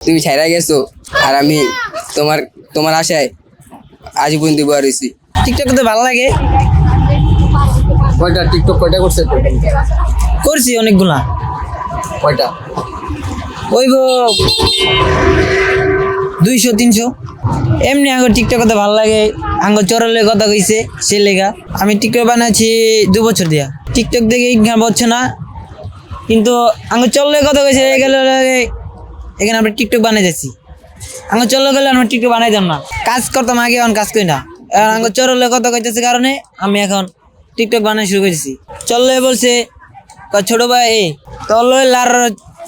তুমি ছাইরা গেছো আর আমি তোমার তোমার আশায় আজ পর্যন্ত বয়া রয়েছি টিকটক করতে ভালো লাগে। কয়টা? টিকটক কয়টা করছে? করছি অনেকগুলা। কয়টা? ওইব দুইশো তিনশো। এমনি আঙ্গ টিকটক করতে ভালো লাগে। আঙ্গ চরলের কথা কইছে সে লেগা। আমি টিকটক বানাচ্ছি দু বছর দিয়া। টিকটক দেখে ইনকাম হচ্ছে না। কিন্তু আঙ্গ চললে কথা কইছে এই গেলে এখানে আমরা টিকটক বানাই যাচ্ছি। আঙ্গ চললে গেলে আমরা টিকটক বানাই বানাইতাম না। কাজ করতাম আগে এখন কাজ করি না। আর আঙ্গ চরলে কথা কইতেছে কারণে আমি এখন টিকটক বানাই শুরু করেছি। চললে বলছে ছোট ভাই এই তলে লারা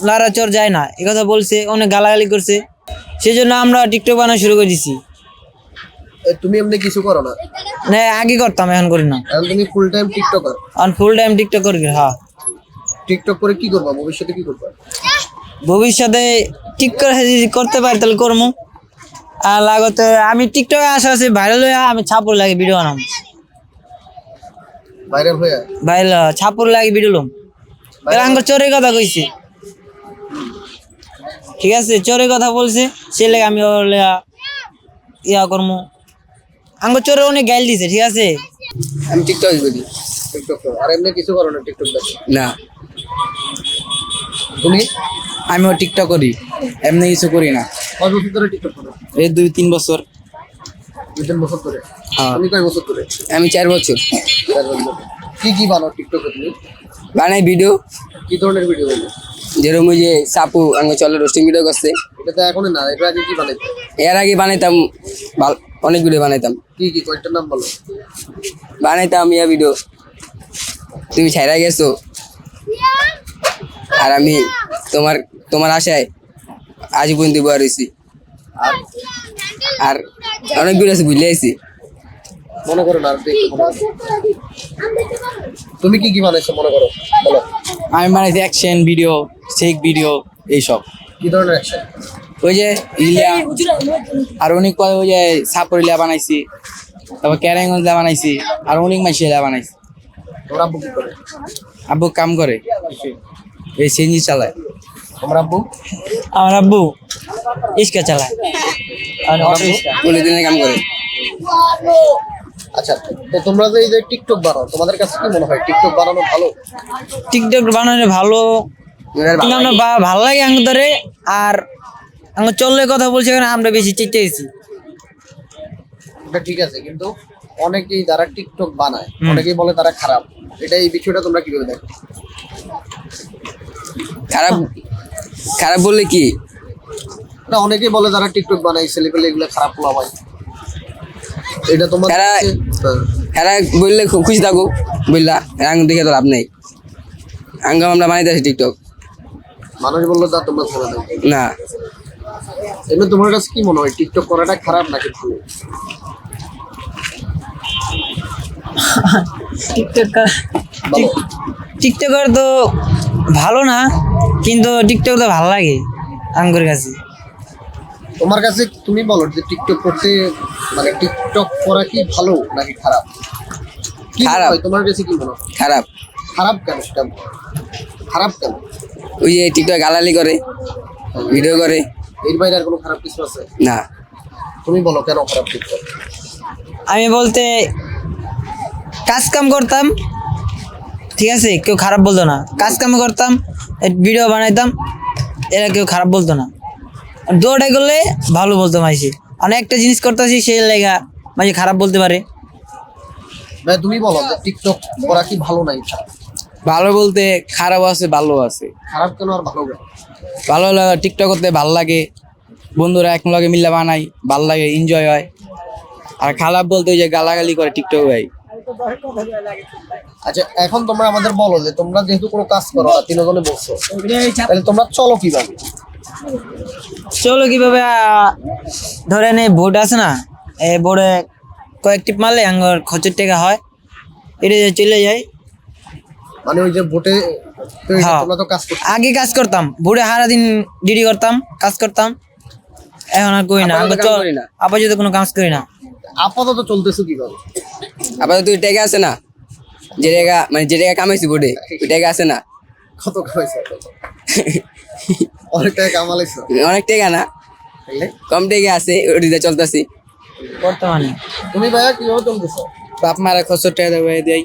লারা চর যায় না। এ কথা বলছে অনেক গালাগালি করছে। সেই জন্য আমরা টিকটক বানানো শুরু করে দিছি। তুমি এমনি কিছু করো না? না আগে করতাম এখন করি না। এখন তুমি ফুল টাইম টিকটকার এখন ফুল টাইম টিকটক করি হ্যাঁ। টিকটক করে কি করবা? ভবিষ্যতে কি করবা? ভবিষ্যতে টিকটক যদি করতে পারি তাহলে করব আর লাগতে আমি টিকটকে আছে ভাইরাল হয়ে আমি ছাপুর লাগে ভিডিও আনাম ভাইরাল হয়ে? ভাইরাল ছাপুর লাগে ভিডিও লম। চোরের কথা কইছে। ঠিক আছে চোরের কথা বলছে সে লেগে আমি ইয়া করব আঙ্গ চোরে অনেক গাইল দিছে ঠিক আছে? আমি টিকটক করি টিকটক আর এমনি কিছু করো না টিকটক না। তুমি? আমিও টিকটক করি এমনি কিছু করি না। কয় বছর ধরে টিকটক করো? এই দুই তিন বছর। দুই তিন বছর ধরে? হ্যাঁ। তুমি কয় বছর ধরে? আমি চার বছর। চার বছর কি কি বানাও টিকটকে তুমি? বানাই ভিডিও কি ধরনের ভিডিও বানাও? যেরকম ওই যে সাপু আঙ্গ চলে রোস্টিং ভিডিও করছে। এটা তো এখন না এটা আগে কি বানাইতে? এর আগে বানাইতাম ভালো অনেকগুলো বানাইতাম। কি কি কয়টার নাম বলো। বানাইতাম ইয়া ভিডিও তুমি ছাইরা গেছো। আর আমি তোমার তোমার আশায় আজ পর্যন্ত বয়া রয়েছি আর আর অনেকগুলো আছে ভুলে আছি মনে করো না। তুমি কি কি বানাইছো মনে করো? বলো। আমি বানাইছি অ্যাকশন ভিডিও শেক ভিডিও এইসব। কি ধরনের অ্যাকশন ওই যে ইলিয়া আর অনেক পরে ওই যে সাপর ইলিয়া বানাইছি তারপর ক্যারেঙ্গল ইলিয়া বানাইছি আর অনেক মাসি ইলিয়া বানাইছি আব্বু আব্বু কাম করে। এই সিএনজি চালায়। তোমার আব্বু? আমার আব্বু। ইস্কা চালায়। আর অটো রিক্সা। কাম করে। আচ্ছা তো তোমরা যে এই যে টিকটক বানাও তোমাদের কাছে কি মনে হয়? টিকটক বানানো ভালো? টিকটক বানানো ভালো। কিন্তু আমরা বা- ভালো লাগে আঙ্গ ধরে আর আঙ্গ চললে কথা বলছে কারণে আমরা বেশি গেছি এটা ঠিক আছে কিন্তু অনেকেই যারা টিকটক বানায় অনেকেই বলে তারা খারাপ। এটা এই বিষয়টা তোমরা কীভাবে দেখো? খারাপ খারাপ বললে কি? না অনেকেই বলে যারা টিকটক বানায় ছেলে পেলে এগুলো খারাপ বলা হয় এটা তোমার তারা- কাছে- হ্যাঁ। এরা বললে খুব খুশি থাকো বুঝলা আঙ্গ দেখে তো লাভ নেই। আঙ্গ আমরা বানাইতেছি টিকটক মানুষ বলল তা তোমরা দাও। না। এমনি তোমার কাছে কি মনে হয় টিকটক করাটা খারাপ নাকি ভালো? টিকটক। টিকটকার তো ভালো না। কিন্তু টিকটক তো ভালো লাগে আঙ্গুর কাছে। তোমার কাছে তুমি বলো যে টিকটক করতে মানে টিকটক করা কি ভালো নাকি খারাপ? খারাপ। তোমার কাছে কি মনে খারাপ। খারাপ কেন সেটা খারাপ কেন? ওই যে টিকটক গালালি করে ভিডিও করে। এর বাইরে আর কোনো খারাপ কিছু আছে? না। তুমি বলো কেন খারাপ টিকটক আমি বলতে কাজ কাম করতাম ঠিক আছে? কেউ খারাপ বলতো না। কাজ কাম করতাম ভিডিও বানাইতাম এরা কেউ খারাপ বলতো না। দৌড়াই করলে ভালো বলতো মাইসি। অনেক একটা জিনিস করতেছি সেই লেগা মাঝে খারাপ বলতে পারে। ভাই তুমি বলো টিকটক করা কি ভালো নাই? ভালো বলতে খারাপ আছে ভালো আছে। খারাপ কেন আর ভালো ভালো লাগে টিকটক করতে ভালো লাগে। বন্ধুরা এক লগে মিল্লা বানাই ভালো লাগে এনজয় হয়। আর খারাপ বলতে ওই যে গালাগালি করে টিকটক ভাই। আচ্ছা এখন তোমরা আমাদের বলো যে তোমরা যেহেতু কোনো কাজ করো না তিনজনে বলছো তাহলে তোমরা চলো কীভাবে? চলো কীভাবে ধরেন এই বোর্ড আছে না? এই বোর্ডে কয়েকটি মারলে আঙ্গর খরচের টাকা হয়। এটা চলে যায়। মানে ওই যে যে হ্যাঁ। তোমরা তো কাজ করছ। আগে কাজ করতাম। বোর্ডে সারা দিন ডিউটি করতাম কাজ করতাম। এখন আর করি না। আপাতত কোনো কাজ করি না। আপাতত চলতেছো কীভাবে? আপাতত তুই টেকা আছে না। যে টাকা মানে যে টাকা কামাইছি বোর্ডে ওই টাকা আছে না। কত খাইছো অনেক টাকা কামালাইছো অনেক টাকা না। কম টাকা আছে ওটিতে চলতেছি। বর্তমানে? তুমি ভাইয়া কীভাবে চলতেছো? বাপ মারা খসর টাকা দেবে দেয়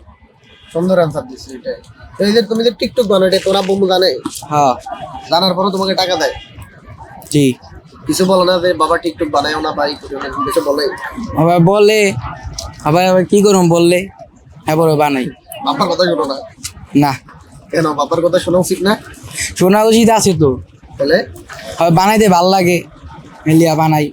সুন্দর আনসার দিচ্ছি এটা। তো এই যে তুমি যে টিকটক বানাও এটা তোরা বন্ধু জানে? হ্যাঁ। জানার পরে তোমাকে টাকা দেয়? জি। কিছু বলো না যে বাবা টিকটক বানায় না ভাই কিছু বলে? আবার বলে আবার আবার কি করুম বললে? হ্যাঁ বড় বানাই। বাপার কথা শোনো না। না। কেন? বাপার কথা শোনা উচিত না? শোনা উচিত আছে তো। তাহলে? আবার বানাইতে ভালো লাগে। মিলিয়া বানাই।